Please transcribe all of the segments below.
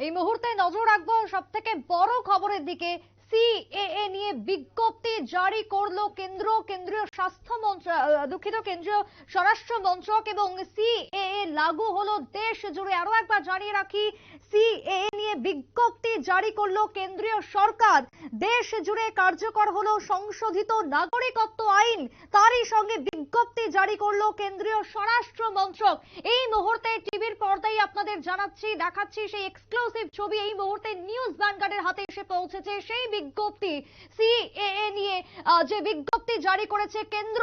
এই মুহূর্তে নজর রাখব সব থেকে বড় খবরের দিকে। সিএএ নিয়ে বিজ্ঞপ্তি জারি করল কেন্দ্র, কেন্দ্রীয় স্বাস্থ্য মন্ত্রক দুঃখিত, কেন্দ্রীয় স্বরাষ্ট্র মন্ত্রক এবং সিএএ লাগু হলো দেশ জুড়ে। আরও একবার জানিয়ে রাখি সিএএ নিয়ে বিজ্ঞপ্তি জারি করল কেন্দ্রীয় সরকার। দেশ জুড়ে কার্যকর হলো সংশোধিত নাগরিকত্ব আইন। তারই সঙ্গে বিজ্ঞপ্তি জারি করল কেন্দ্রীয় স্বরাষ্ট্র মন্ত্রক। এই মুহূর্তে টিভির পর্দায় আপনাদের জানাচ্ছি, দেখাচ্ছি সেই এক্সক্লুসিভ ছবি। এই মুহূর্তে নিউজ ভ্যানগার্ডের হাতে এসে পৌঁছেছে সেই বিজ্ঞপ্তি। সিএএ নিয়ে যে বিজ্ঞপ্তি জারি করেছে কেন্দ্র,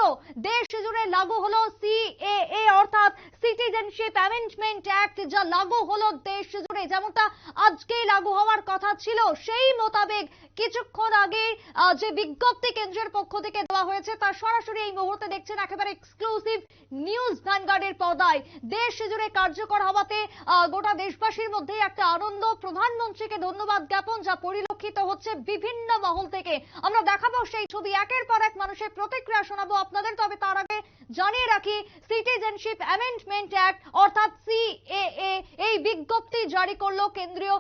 দেশ জুড়ে লাগু হলো সিএএ অর্থাৎ সিটিজেনশিপ অ্যামেন্ডমেন্ট অ্যাক্ট যা লাগু হলো দেশ জুড়ে। যেমনটা আজকেই লাগু হওয়ার কথা ছিল, সেই মোতাবেক কিছুক্ষণ আগে যে বিজ্ঞপ্তি কেন্দ্রের পক্ষ থেকে দেওয়া হয়েছে, তা সরাসরি এই মুহূর্তে দেখছেন একেবারে এক্সক্লুসিভ নিউজ ভ্যানগার্ডের পর্দায়। দেশ জুড়ে কার্যকর হওয়াতে গোটা দেশবাসীর মধ্যে একটা আনন্দ। প্রধানমন্ত্রীকে ধন্যবাদ জ্ঞাপন যা পরিলক্ষিত হচ্ছে বিভিন্ন মহল থেকে। আমরা দেখাবো সেই ছবি, একের পর এক মানুষের প্রতিক্রিয়া শোনাবো আপনাদের। তবে তার আগে জানিয়ে রাখি সিটিজেনশিপ অ্যামেন্ডমেন্ট অ্যাক্ট অর্থাৎ সিএএ এই বিজ্ঞপ্তি জারি করল কেন্দ্রীয়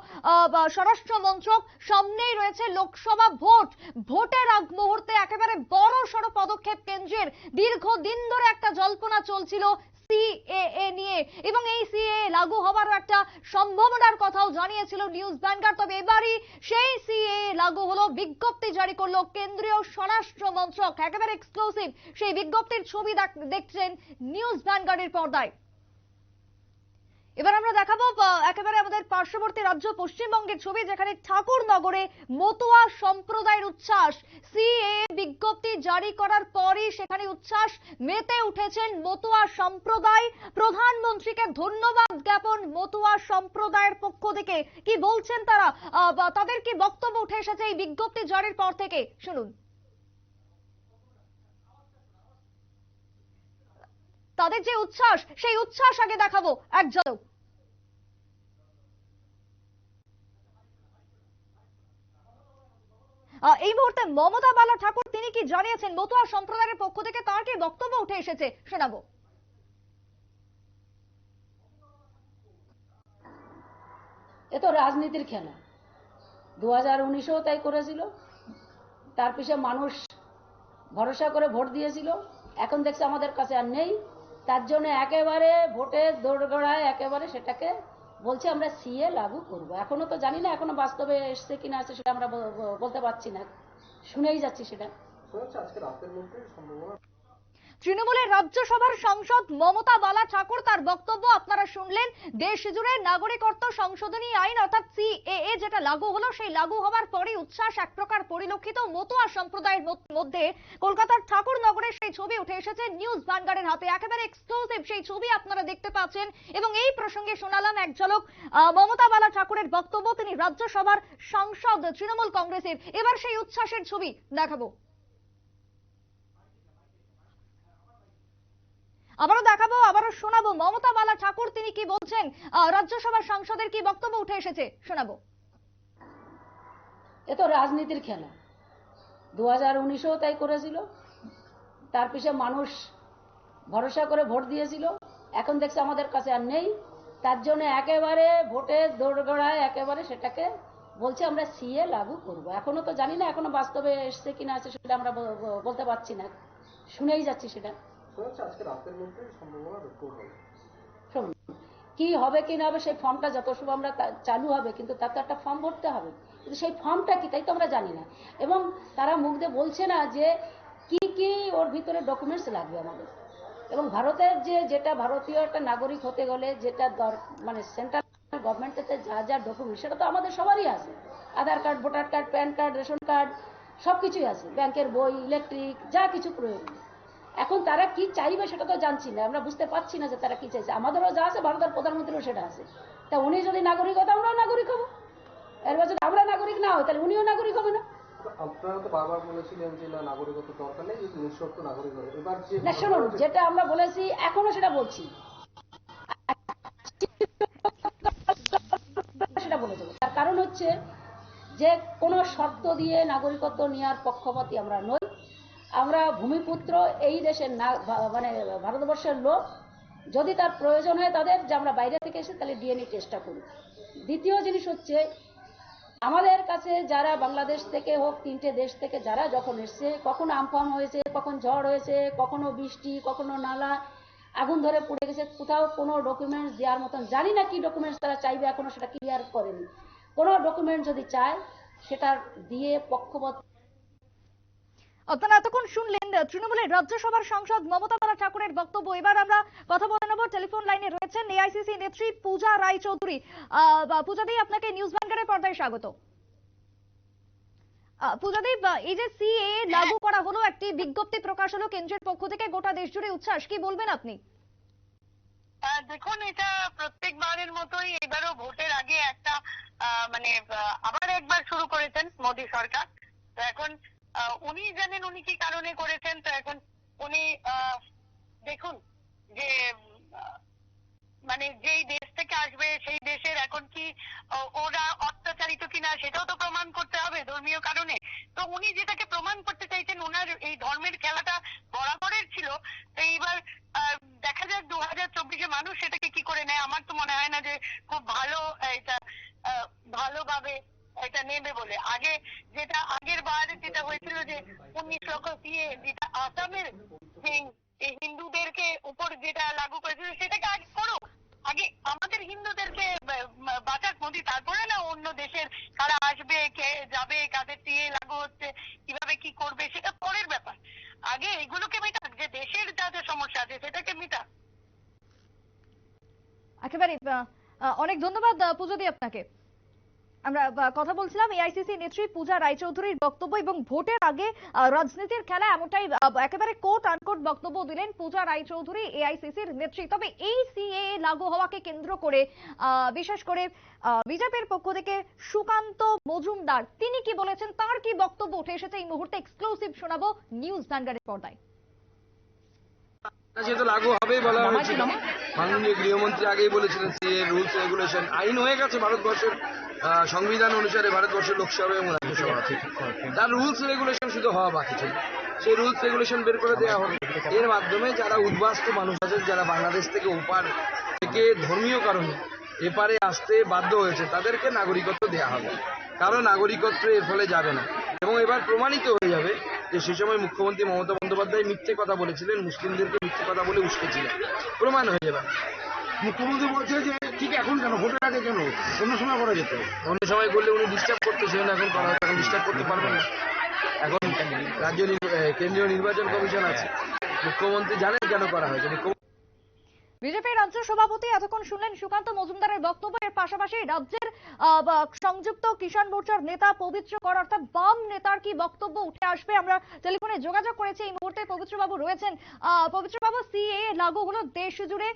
স্বরাষ্ট্র মন্ত্রক। সামনেই রয়েছে লোকসভা ভোট। ভোটের আগ মুহূর্তে একেবারে বড় সড় পদক্ষেপ কেন্দ্রের। দীর্ঘদিন ধরে একটা জল্পনা চলছিল সিএএ নিয়ে। এবং এই সিএএ লাগু হওয়ারও একটা সম্ভাবনার কথাও জানিয়েছিল নিউজ ব্যাংকার। তবে এবারই সেই সিএএ লাগু হলো, বিজ্ঞপ্তি জারি করল কেন্দ্রীয় স্বরাষ্ট্র মন্ত্রক। একেবারে এক্সক্লুসিভ সেই বিজ্ঞপ্তির ছবি দেখ- দেখছেন নিউজ ভ্যানগার্ডের পর্দায়। এবার আমরা দেখাবো একেবারে আমাদের পার্শ্ববর্তী রাজ্য পশ্চিমবঙ্গের ছবি, যেখানে ঠাকুরনগরে মতুয়া সম্প্রদায়ের উচ্ছ্বাস। সিএ বিজ্ঞপ্তি জারি করার পরই সেখানে উচ্ছ্বাস মেতে উঠেছেন মতুয়া সম্প্রদায়। প্রধানমন্ত্রীকে ধন্যবাদ জ্ঞাপন মতুয়া সম্প্রদায়ের পক্ষ থেকে। কি বলছেন তারা? তাদের কি বক্তব্য উঠে এসেছে এই বিজ্ঞপ্তি জারির পর থেকে? শুনুন। তাদের যে উচ্ছ্বাস, সেই উচ্ছ্বাস আগে দেখাবো। এক ঝলক এই মুহূর্তে মমতা বালা ঠাকুর, তিনি কি জানিয়েছেন? মতুয়া সম্প্রদায়ের পক্ষ থেকে তার কি বক্তব্য উঠে এসেছে? শোনাবো। এ তো রাজনীতির খেলা। দু হাজার উনিশেও তাই করেছিল। তার পিছে মানুষ ভরসা করে ভোট দিয়েছিল। এখন দেখছে আমাদের কাছে আর নেই। তার জন্য একেবারে ভোটের দৌড়গড়ায় একেবারে সেটাকে বলছে, আমরা সিএ লাগু করব। এখনও তো জানি না এখনও বাস্তবে এসছে কিনা আছে সেটা আমরা বলতে পারছি না। শুনেই যাচ্ছি সেটা। আজকে রাতের মধ্যে সম্ভাবনা তৃণমূলের রাজ্যসভার সাংসদ মমতা বালা ঠাকুর তার বক্তব্য আপনারা শুনলেন। দেশ জুড়ে নাগরিকত্ব সংশোধনী আইন, অর্থাৎ সিএএ যেটা লাগু হলো, সেই লাগু হওয়ার পরে উচ্ছ্বাস এক প্রকার পরিলক্ষিত মতুয়া সম্প্রদায়ের মধ্যে কলকাতার ঠাকুরনগরের সেই ছবি উঠে এসেছে, নিউজ ভ্যানগার্ডের হাতে। একেবারে এক্সক্লুসিভ সেই ছবি আপনারা দেখতে পাচ্ছেন। এবং এই প্রসঙ্গে শোনালাম এক ঝলক মমতা বালা ঠাকুরের বক্তব্য। তিনি রাজ্যসভার সাংসদ, তৃণমূল কংগ্রেসের। এবার সেই উচ্ছ্বাসের ছবি দেখাবো। আবারও দেখাবো আবারও শোনাবো। মমতা বালা ঠাকুর তিনি কি বলছেন? আহ, রাজ্যসভার সাংসদের কি বক্তব্য উঠে এসেছে? শোনাবো। এ তো রাজনীতির খেলা। দু হাজার উনিশেও তাই করেছিল। তার পিছে মানুষ ভরসা করে ভোট দিয়েছিল। এখন দেখছে আমাদের কাছে আর নেই। তার জন্য একেবারে ভোটের দোরগড়ায় একেবারে সেটাকে বলছে আমরা সিএ লাগু করব। এখনও তো জানি না এখনও বাস্তবে এসছে কিনা আছে সেটা আমরা বলতে পারছি না। শুনেই যাচ্ছি সেটা। কি হবে, কি না হবে, সেই ফর্মটা যত আমরা চালু হবে, কিন্তু তার তো একটা ফর্ম ভরতে হবে। কিন্তু সেই ফর্মটা কি, তাই তো আমরা জানি না। এবং তারা বলছে না যে, কি কি ওর ভিতরে ডকুমেন্টস লাগবে আমাদের। এবং ভারতের যে, যেটা ভারতীয় একটা নাগরিক হতে গেলে, যেটা মানে সেন্ট্রাল যা যা ডকুমেন্ট সেটা তো আমাদের সবারই আছে। Aadhaar card, voter card, PAN card, ration card সব কিছুই আছে। ব্যাংকের বই, ইলেকট্রিক, যা কিছু প্রয়োজন। এখন তারা কি চাইবে সেটা তো জানছি না। আমরা বুঝতে পারছি না যে তারা কি চাইছে। আমাদেরও যা আছে ভারতের প্রধানমন্ত্রীরও সেটা আছে। তা উনি যদি নাগরিক হতো আমরাও নাগরিক হব। এরপর যদি আমরা নাগরিক না হই তাহলে উনিও নাগরিক হবে না। শুনুন যেটা আমরা বলেছি এখনও সেটা বলছি। সেটা বলে দেবো। তার কারণ হচ্ছে যে কোনো শর্ত দিয়ে নাগরিকত্ব নেওয়ার পক্ষপাতি আমরা নই। আমরা ভূমিপুত্র এই দেশের না মানে ভারতবর্ষের লোক, যদি তার প্রয়োজন হয় তাদের, যে আমরা বাইরে থেকে এসে তাহলে ডিএনএ টেস্টটা করি। দ্বিতীয় জিনিস হচ্ছে, আমাদের কাছে যারা বাংলাদেশ থেকে হোক, তিনটে দেশ থেকে যারা যখন এসছে, কখনো আমফাম হয়েছে, কখন ঝড় হয়েছে, কখনো বৃষ্টি, কখনো নালা, আগুন ধরে পড়ে গেছে, কোথাও কোনো ডকুমেন্টস দেওয়ার মতন, জানি না কি ডকুমেন্টস তারা চাইবে, এখনও সেটা ক্লিয়ার করেনি। কোনো ডকুমেন্ট যদি চায়, সেটা দিয়ে পক্ষপাত আপনারা এতক্ষণ শুনলেন তৃণমূলের রাজ্যসভার সাংসদ মমতা বালা ঠাকুরের বক্তব্য। এবার আমরা কথা বলে নেব টেলিফোন লাইনে রয়েছেন এআইসিসি নেত্রী পূজা রায় চৌধুরী পূজা আপনাকে নিউজ ব্যাংকারের পর্দায় স্বাগত। আহ, পূজাদি আহ, এই যে সিএ লাগু করা হলো একটি বিজ্ঞপ্তি প্রকাশ হলো কেন্দ্রের পক্ষ থেকে গোটা দেশ জুড়ে উচ্ছ্বাস কি বলবেন আপনি? দেখুন এটা প্রত্যেকবারের মতোই এবারও ভোটের আগে একটা মানে আবার একবার শুরু করেছেন মোদী সরকার। তো এখন উনি জানেন উনি কি কারণে করেছেন, তো এখন উনি দেখুন যে মানে যেই দেশ থেকে আসবে সেই দেশের এখন কি ওরা অত্যাচারিত কিনা সেটাও তো প্রমাণ করতে হবে ধর্মীয় কারণে। তো উনি যেটাকে প্রমাণ করতে চাইছেন ওনার এই ধর্মের খেলাটা বরাবরের ছিল। তো এইবার দেখা যাক দু হাজার চব্বিশে মানুষ সেটাকে কি করে নেয়। আমার তো মনে হয় না যে খুব ভালো এটা ভালোভাবে এটা নেবে বলে। আগে যেটা আগের বার যেটা হয়েছিল যে উনিশ লক্ষ দিয়ে যেটা আসামের যে হিন্দুদেরকে উপর যেটা লাগু করেছিল সেটাকে আগে করুক আগে আমাদের হিন্দুদেরকে বাঁচাক মোদি তারপরে না অন্য দেশের কারা আসবে কে যাবে কাদের দিয়ে লাগু হচ্ছে কীভাবে কি করবে সেটা পরের ব্যাপার। আগে এগুলোকে মেটাক যে দেশের যা যা সমস্যা আছে সেটাকে মেটাক। একেবারে অনেক ধন্যবাদ আহ, পূজাদি আপনাকে। আমরা কথা বলছিলাম এআইসিসি নেত্রী পূজা রায়চৌধুরীর বক্তব্য এবং ভোটের আগে রাজনীতির খেলা এমনটাই একেবারে কোট আনকোট বক্তব্য দিলেন পূজা রায়চৌধুরী এআইসিসির নেত্রী। তবে এই সিএ লাগু হওয়াকে কেন্দ্র করে বিশেষ করে বিজেপির পক্ষ থেকে সুকান্ত মজুমদার, তিনি কি বলেছেন, তার কি বক্তব্য উঠে এসেছে এই মুহূর্তে এক্সক্লুসিভ শোনাবো নিউজ ভ্যানগার্ডের পর্দায়। যেহেতু লাগু হবেই বলা হয়েছিল মাননীয় গৃহমন্ত্রী আগেই বলেছিলেন সিএ রুলস রেগুলেশন আইন হয়ে গেছে ভারতবর্ষের সংবিধান অনুসারে ভারতবর্ষের লোকসভা এবং রাজ্যসভা তার রুলস রেগুলেশন শুধু হওয়া বাকি ছিল। সেই রুলস রেগুলেশন বের করে দেওয়া হবে। এর মাধ্যমে যারা উদ্বাস্ত মানুষ আছেন যারা বাংলাদেশ থেকে ওপার থেকে ধর্মীয় কারণে এপারে আসতে বাধ্য হয়েছে তাদেরকে নাগরিকত্ব দেওয়া হবে। কারও নাগরিকত্ব এর ফলে যাবে না। এবং এবার প্রমাণিত হয়ে যাবে যে সে সময় মুখ্যমন্ত্রী মমতা বন্দ্যোপাধ্যায় মিথ্যে কথা বলেছিলেন মুসলিমদেরকে মিথ্যে কথা বলে উস্কেছিলেন প্রমাণ হয়ে যাবে। মুখ্যমন্ত্রী বলছে যে ঠিক এখন কেন? ভোটের আগে কেন? অন্য সময় করা যেত। অন্য সময় করলে উনি ডিস্টার্ব করতেছিলেন এখন করা এখন ডিস্টার্ব করতে পারবেন না। এখন রাজ্য কেন্দ্রীয় নির্বাচন কমিশন আছে। মুখ্যমন্ত্রী জানেন কেন করা হয়েছে। বিজেপির রাজ্য সভাপতি এতক্ষণ শুনলেন সুকান্ত মজুমদারের বক্তব্যের পাশাপাশি বা সংযুক্ত কিষাণ মোর্চার নেতা পবিত্র কর, অর্থাৎ বাম নেতার কি বক্তব্য উঠে আসবে? আমরা টেলিফোনে যোগাযোগ করেছি, এই মুহূর্তে পবিত্রবাবু রয়েছেন। পবিত্রবাবু সিএ লাগু হলো দেশ জুড়ে।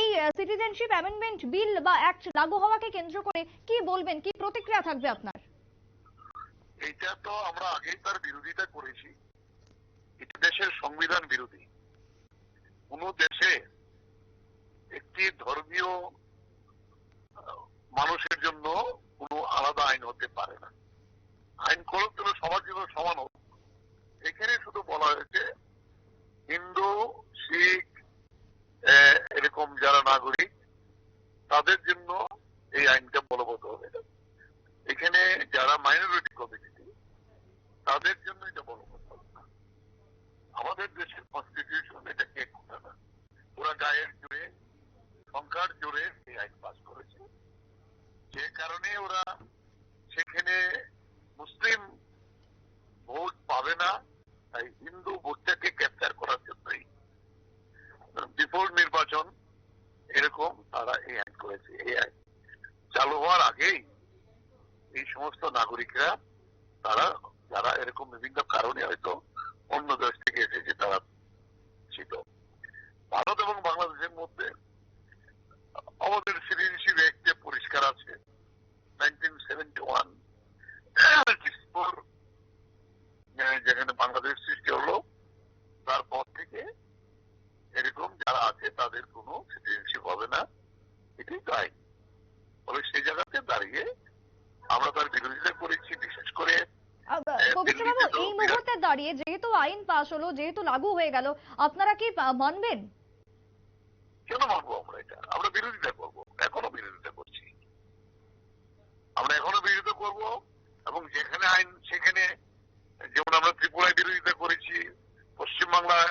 এই সিটিজেনশিপ অ্যামেন্ডমেন্ট বিল বা অ্যাক্ট লাগু হওয়াকে কেন্দ্র করে কি বলবেন? কি প্রতিক্রিয়া থাকবে আপনার? এইটা তো আমরা আগেই তার বিরোধিতা করেছি। এটা দেশের সংবিধান বিরোধী। কোন দেশে একটি ধর্মীয় মানুষের জন্য কোনো আলাদা আইন হতে পারে না। আইন করুক, তবে সবার জন্য সমান হোক। এখানে শুধু বলা হয়েছে, হিন্দু, শিখ এরকম যারা নাগরিক তাদের জন্য এই আইনটা বলবৎ হবে এখানে যারা মাইনরিটি কমিউনিটি তাদের জন্য এটা বড় কথা না আমাদের দেশের কনস্টিটিউশন এটাকে করে না ওরা গায়ের জোরে সংখ্যার জোরে এই আইন পাস করেছে যে কারণে ওরা সেখানে মুসলিম ভোট পাবে না তাই হিন্দু ভোটটাকে ক্যাপচার করার জন্যই বিফোর নির্বাচন এরকম তারা এই আইন করেছে এই আইন চালু হওয়ার আগেই এই সমস্ত নাগরিকরা, তারা, যারা এরকম বিভিন্ন কারণে হয়তো অন্য দেশ থেকে এসেছে, তারা ছিল। ভারত এবং বাংলাদেশের মধ্যে আমাদের সিটিজেনশিপ অ্যাক্টে পরিষ্কার আছে। নাইনটিন সেভেন্টি ওয়ান যেখানে বাংলাদেশ সৃষ্টি হলো, তারপর থেকে এরকম যারা আছে, তাদের কোনো সিটিজেনশিপ হবে না। এটাই তো আইন। তবে সেই জায়গাতে দাঁড়িয়ে আমরা তার বিরোধিতা করেছি বিশেষ করে এই মুহূর্তে দাঁড়িয়ে যেহেতু আইন পাশ হলো যেহেতু লাগু হয়ে গেল আপনারা কি মানবেন? কেন মানবো আমরা এটা? আমরা বিরোধিতা এখনও বিরোধিতা করছি। আমরা এখনও বিরোধিতা করব এবং যেখানে আইন সেখানে যেমন আমরা ত্রিপুরায় বিরোধিতা করেছি পশ্চিমবাংলায়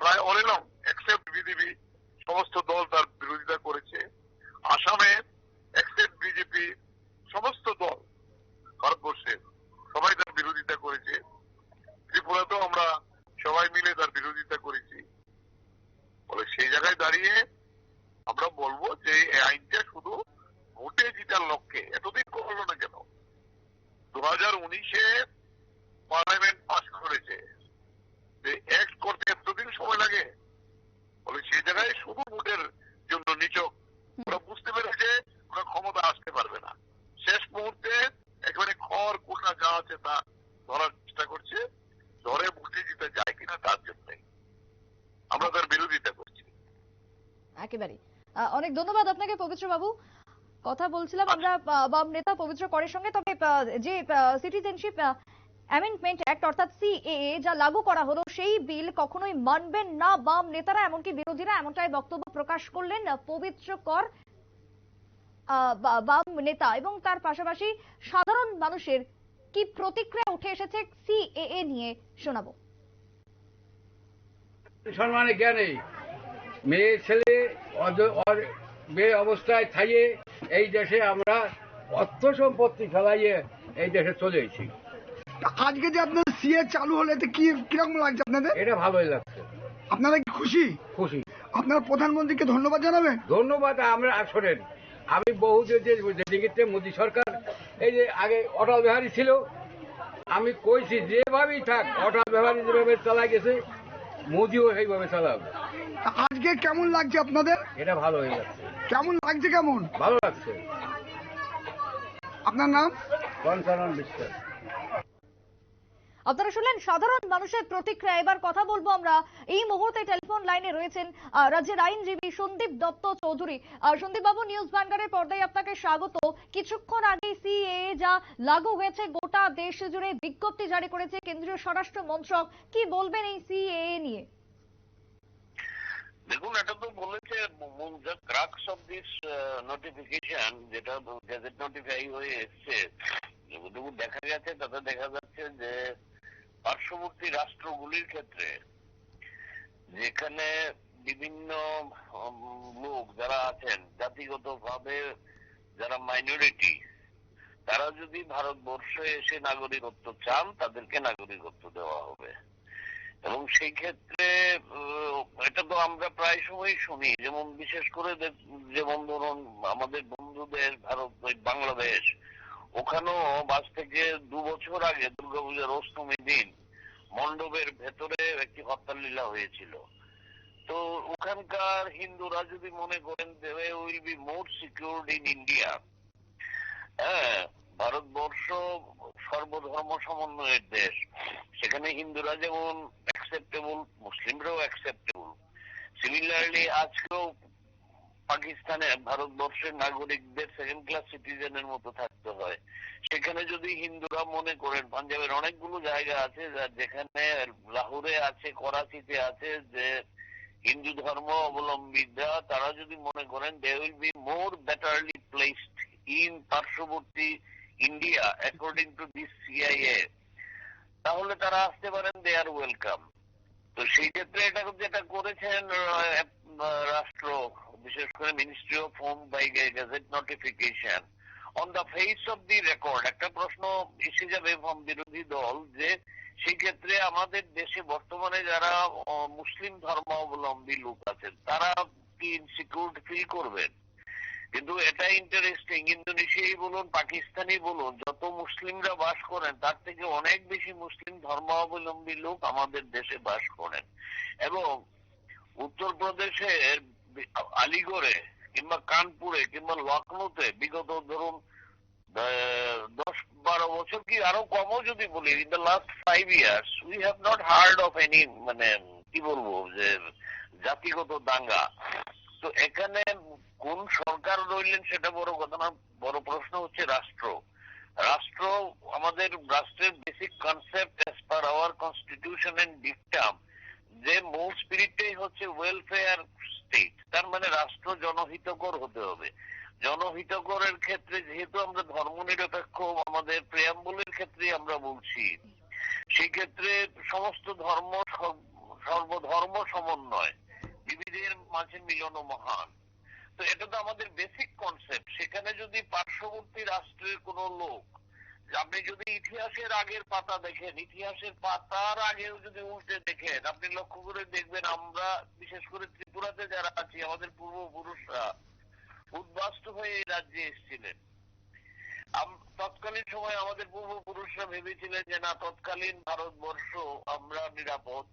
প্রায় অল এক্সেপ্ট বিজেপি সমস্ত দল তার বিরোধিতা করেছে। আসামে বিজেপি, সমস্ত দল ভারতবর্ষের সবাই তার বিরোধিতা করেছে। ত্রিপুরাতেও আমরা সবাই মিলে তার বিরোধিতা করেছি। বলে সেই জায়গায় দাঁড়িয়ে আমরা বলব যে এই আইনটা শুধু ভোটে জিতার লক্ষ্যে, এতদিন করল না কেন? দু হাজার উনিশে পার্লামেন্ট পাস করেছে যে অ্যাক্ট করতে এতদিন সময় লাগে বলে সেই জায়গায় শুধু ভোটের জন্য নিচক ওরা বুঝতে পেরেছে ওরা ক্ষমতা আসতে পারবে না শেষ মুহূর্তে একেবারে খড় কোটা যা আছে তা ধরার চেষ্টা করছে ধরে ভোটে জিতে যায় কিনা তার জন্যই আমরা তার বিরোধিতা করছি একেবারে আহ, অনেক ধন্যবাদ আপনাকে পবিত্র বাবু কথা বলছিলাম আমরা বাম নেতা পবিত্র করের সঙ্গে, তবে যে সিটিজেনশিপ অ্যামেন্ডমেন্ট অ্যাক্ট অর্থাৎ সিএএ যা লাগু করা হলো, সেই বিল কখনোই মানবেন না বাম নেতারা, এমনকি বিরোধীরা, এমনটাই বক্তব্য প্রকাশ করলেন পবিত্র কর বাম নেতা। এবং তার পাশাপাশি সাধারণ মানুষের কি প্রতিক্রিয়া উঠে এসেছে সিএএ নিয়ে, শোনাবো। সম্মানে জ্ঞানে, মেয়ে, ছেলে মেয়ে অবস্থায় থাইয়ে এই দেশে আমরা অর্থ সম্পত্তি ফেলাইয়ে এই দেশে চলে এসেছি। আজকে যে আপনার সিএ চালু হলে কি কীরকম লাগছে আপনাদের? এটা ভালোই লাগছে। আপনারা কি খুশি? খুশি। আপনারা প্রধানমন্ত্রীকে ধন্যবাদ জানাবেন? ধন্যবাদ আমরা শোনেন আমি বহু যেদিকে মোদী সরকার এই যে আগে অটল বিহারী ছিল আমি কইছি যেভাবেই থাক অটল বিহারী যেভাবে চালা গেছে মোদিও সেইভাবে চালাবে। আজকে কেমন লাগছে আপনাদের? এটা ভালো হয়ে যাচ্ছে। কেমন লাগছে কেমন? ভালো লাগছে। আপনার নাম? পঞ্চানন বিশ্বাস আপনারা শুনলেন সাধারণ মানুষের প্রতিক্রিয়া। এবার কথা বলব আমরা। এই মুহূর্তে টেলিফোন লাইনে রয়েছেন আহ, রাজ্যের আইনজীবী সন্দীপ দত্ত চৌধুরী। সন্দীপ বাবু নিউজ ভ্যানগার্ডের পর্দায় আপনাকে স্বাগত। কিছুক্ষণ আগে সিএ যা লাগু হয়েছে গোটা দেশ জুড়ে বিজ্ঞপ্তি জারি করেছে কেন্দ্রীয় স্বরাষ্ট্র মন্ত্রক। কি বলবেন এই সিএ নিয়ে? দেখুন, এটা তো বলেছে ক্রাক্স অফ দিস নোটিফিকেশন যেটা গ্যাজেট নোটিফাই হয়ে এসছে যতটুকু দেখা গেছে, তাতে দেখা যাচ্ছে যে পার্শ্ববর্তী রাষ্ট্রগুলির ক্ষেত্রে যেখানে বিভিন্ন লোক যারা আছেন জাতিগত ভাবে যারা মাইনরিটি তারা যদি ভারতবর্ষে এসে নাগরিকত্ব চান, তাদেরকে নাগরিকত্ব দেওয়া হবে। এবং সেই ক্ষেত্রে এটা তো আমরা প্রায় সময় শুনি। যেমন বিশেষ করে যেমন ধরুন আমাদের বন্ধু দেশ ভারত বাংলাদেশ, ওখানেও বাস থেকে দু বছর আগে দুর্গাপূজার অষ্টমী দিন মণ্ডপের ভেতরে একটি হত্যা লীলা হয়েছিল। তো ওখানকার হিন্দুরা যদি মনে করেন will be more secured in India হ্যাঁ ভারতবর্ষ সর্বধর্ম সমন্বয়ের দেশ। সেখানে হিন্দুরা যেমন অ্যাকসেপ্টেবল মুসলিমরাও অ্যাকসেপ্টেবল সিমিলারলি আজকেও পাকিস্তানে ভারতবর্ষের নাগরিকদের সেকেন্ড ক্লাস সিটিজেনের মতো থাকতে হয়। সেখানে যদি হিন্দুরা মনে করেন, পাঞ্জাবের অনেকগুলো জায়গা আছে যেখানে লাহোরে আছে, করাচিতে আছে, যে হিন্দু ধর্ম অবলম্বীরা, তারা যদি মনে করেন they will be more betterly placed in পার্শ্ববর্তী India according to this CIA তাহলে তারা আসতে পারেন দে আর ওয়েলকাম তো সেই ক্ষেত্রে এটা যেটা করেছেন রাষ্ট্র, বিশেষ করে ministry of home by gazette notification on the face of the record একটা প্রশ্ন এসে যাবে ফ্রম বিরোধী দল, যে সেই ক্ষেত্রে আমাদের দেশে বর্তমানে যারা মুসলিম ধর্মাবলম্বী লোক আছেন, তারা কি ইনসিকিউর ফিল করবেন? কিন্তু এটা ইন্টারেস্টিং ইন্দোনেশিয়াই বলুন পাকিস্তানি বলুন, যত মুসলিমরা বাস করেন, তার থেকে অনেক বেশি মুসলিম ধর্মাবলম্বী লোক আমাদের দেশে বাস করেন। এবং উত্তরপ্রদেশের আলিগড়ে, কিংবা কানপুরে, কিংবা লখনৌতে বিগত ধরুন দশ বারো বছর কি আরও কমও যদি বলি in the last five years we have not heard of any মানে কি বলব, যে জাতিগত দাঙ্গা। তো এখানে কোন সরকার রইলেন সেটা বড় কথা না, বড় প্রশ্ন হচ্ছে রাষ্ট্র। রাষ্ট্র আমাদের রাষ্ট্রের basic concept as per our constitution and dictum যে মূল স্পিরিটটাই হচ্ছে ওয়েলফেয়ার স্টেট তার মানে রাষ্ট্র জনহিতকর হতে হবে। জনহিতকরের ক্ষেত্রে যেহেতু আমরা ধর্মনিরপেক্ষ, আমাদের প্রেয়াম্বলের ক্ষেত্রে আমরা বলছি সেই ক্ষেত্রে সমস্ত ধর্ম সর্ব- সর্বধর্ম সমন্বয়। বিবিধের মাঝে মিলন মহান। তো এটা তো আমাদের বেসিক কনসেপ্ট সেখানে যদি পার্শ্ববর্তী রাষ্ট্রের কোন লোক, আপনি যদি ইতিহাসের আগের পাতা দেখেন, ইতিহাসের পাতার আগেও যদি উল্টে দেখেন, আপনি লক্ষ্য করে দেখবেন আমরা, বিশেষ করে ত্রিপুরাতে যারা আছি, আমাদের পূর্বপুরুষরা উদ্বাস্ত হয়ে এই রাজ্যে এসেছিলেন। তৎকালীন সময় আমাদের পূর্বপুরুষরা ভেবেছিলেন যে, না, তৎকালীন ভারতবর্ষ, আমরা নিরাপদ।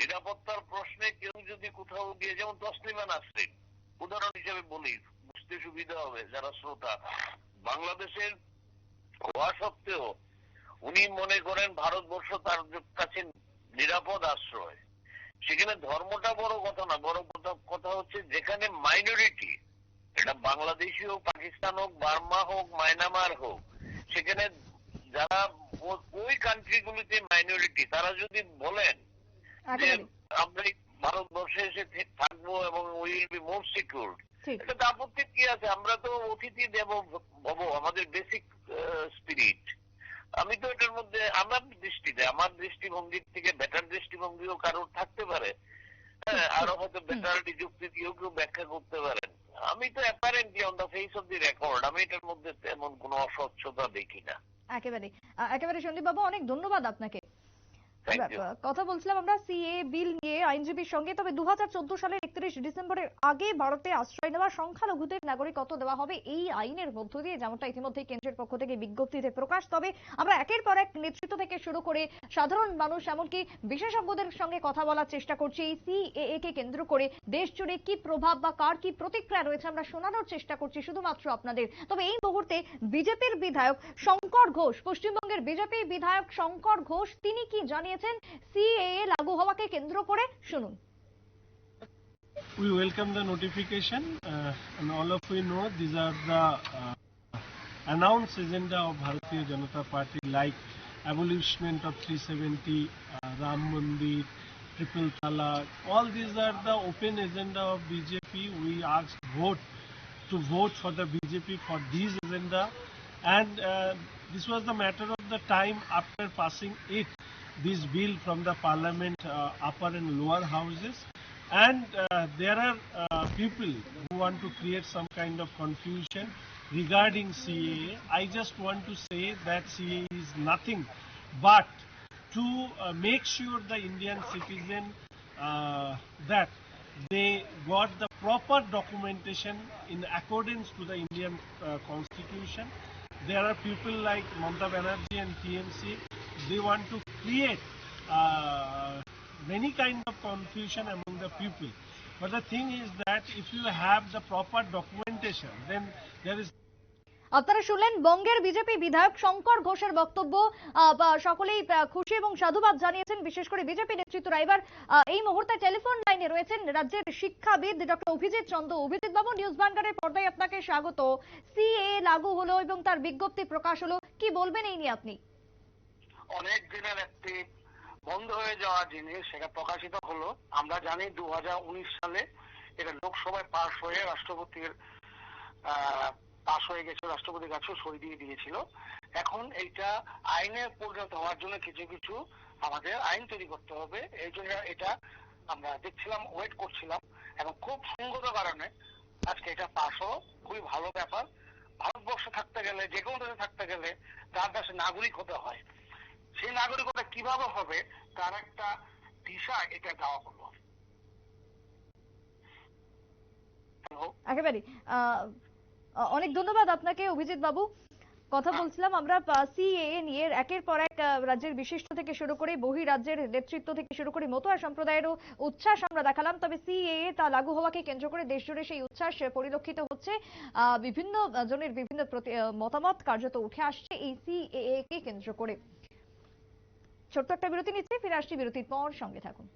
নিরাপত্তার প্রশ্নে কেউ যদি কোথাও গিয়ে, যেমন তসলিমা নাসরিন উদাহরণ হিসেবে বলি বুঝতে সুবিধা হবে যারা শ্রোতা। বাংলাদেশের হওয়া সত্ত্বেও উনি মনে করেন ভারতবর্ষ তার কাছে নিরাপদ আশ্রয়। সেখানে ধর্মটা বড় কথা না বড় কথা কথা হচ্ছে যেখানে মাইনরিটি এটা বাংলাদেশি হোক পাকিস্তান হোক বার্মা হোক মায়ানমার হোক সেখানে যারা ওই কান্ট্রিগুলিতে মাইনরিটি তারা যদি বলেন যে আমরা ভারতবর্ষে এসে থাকব এবং উইল বি মোর সিকিউর এটা আপত্তি কি আছে? আমরা তো অতিথি দেব ভব আমাদের বেসিক স্পিরিট। আমি তো এটার মধ্যে আমার দৃষ্টিতে আমার দৃষ্টিভঙ্গির থেকে বেটার দৃষ্টিভঙ্গিও কারোর থাকতে পারে। হ্যাঁ আরও হয়তো বেটার যুক্তি দিয়েও কেউ ব্যাখ্যা করতে পারেন। আমি তো apparently on the face of the record আমি এটার মধ্যে তেমন কোনো অস্বচ্ছতা দেখি না। একেবারে একেবারে সন্দীপ বাবু অনেক ধন্যবাদ আপনাকে। কথা বলছিলাম আমরা সিএ বিল নিয়ে আইনজীবীর সঙ্গে। তবে দু সালের একত্রিশ ডিসেম্বরের আগে ভারতে আশ্রয় নেওয়া সংখ্যালঘুদের নাগরিকত্ব দেওয়া হবে এই আইনের মধ্য দিয়ে যেমনটা ইতিমধ্যে কেন্দ্রের পক্ষ থেকে বিজ্ঞপ্তিতে প্রকাশ। তবে আমরা একের পর এক নেতৃত্ব থেকে শুরু করে সাধারণ মানুষ এমনকি বিশেষজ্ঞদের সঙ্গে কথা বলার চেষ্টা করছি। এই সিএএ কে কেন্দ্র করে দেশ জুড়ে কি প্রভাব বা কার কি প্রতিক্রিয়া রয়েছে আমরা শোনানোর চেষ্টা করছি শুধুমাত্র আপনাদের। তবে এই মুহূর্তে বিজেপির বিধায়ক শঙ্কর ঘোষ পশ্চিমবঙ্গের বিজেপি বিধায়ক শঙ্কর ঘোষ তিনি কি জানিয়েছেন সিএএ লাগু হওয়াকে কেন্দ্র করে শুনুন we welcome the notification uh, and all of you know these are the uh, announced agenda of Bharatiya Janata Party like abolishment of 370 uh, Ram Mandir triple talaq all these are the open agenda of BJP we asked vote to vote for the BJP for these agenda and uh, this was the matter of the time after passing it this bill from the parliament uh, upper and lower houses and uh, there are uh, people who want to create some kind of confusion regarding CAA. I just want to say that CAA is nothing but to make sure the Indian citizen that they got the proper documentation in accordance to the Indian uh, constitution. There are people like Mamata Banerjee and TMC. They want to create uh, many kind of confusion among the people. But the thing is that if you have the proper documentation, then there is আপনারা শুনলেন বঙ্গের BJP বিধায়ক শঙ্কর ঘোষের বক্তব্য। সকলেই খুশি এবং সাধুবাদ জানিয়েছেন বিশেষ করে বিজেপি নেতৃত্বরা এবার এই মুহূর্তে টেলিফোন লাইনে রয়েছেন রাজ্যের শিক্ষাবিদ ডক্টর অভিজিৎ চন্দ্র। অভিজিৎ বাবু নিউজ ভান্ডারের পর্দায় আপনাকে স্বাগত। সিএ লাগু হলো এবং তার বিজ্ঞপ্তি প্রকাশ হলো। কি বলবেন এই নিয়ে আপনি? অনেক দিনের একটি বন্ধ হয়ে যাওয়া জিনিস, সেটা প্রকাশিত হলো। আমরা জানি দুহাজার উনিশ সালে এটা লোকসভায় পাশ হয়ে রাষ্ট্রপতির পাশ হয়ে গেছে রাষ্ট্রপতির কাছে সই দিয়ে দিয়েছিল। এখন এইটা আইনে পরিণত হওয়ার জন্য কিছু কিছু আমাদের আইন তৈরি করতে হবে। এই জন্য এটা আমরা দেখছিলাম, ওয়েট করছিলাম, এবং খুব সঙ্গত কারণে আজকে এটা পাশ হলো খুবই ভালো ব্যাপার। ভারতবর্ষে থাকতে গেলে যে কোনো দেশে থাকতে গেলে তার দেশে নাগরিক হতে হয়। সেই নাগরিকতা কীভাবে হবে তার একটা দিশা এটা দেওয়া হলো। একেবারে। অনেক ধন্যবাদ আপনাকে অভিজিৎ বাবু। কথা বলছিলাম আমরা সিএএ নিয়ে একের পর এক রাজ্যের বিশিষ্ট থেকে শুরু করে বহি রাজ্যের নেতৃত্ব থেকে শুরু করে মতুয়া সম্প্রদায়েরও উচ্ছ্বাস আমরা দেখালাম তবে সিএএ তা লাগু হওয়াকে কেন্দ্র করে দেশজুড়ে সেই উচ্ছ্বাস পরিলক্ষিত হচ্ছে। আহ, বিভিন্ন জনের বিভিন্ন মতামত কার্যত উঠে আসছে এই সিএএ কে কেন্দ্র করে। ছোট্ট একটা বিরতি নিচ্ছে ফিরে আসছি বিরতির পর সঙ্গে থাকুন।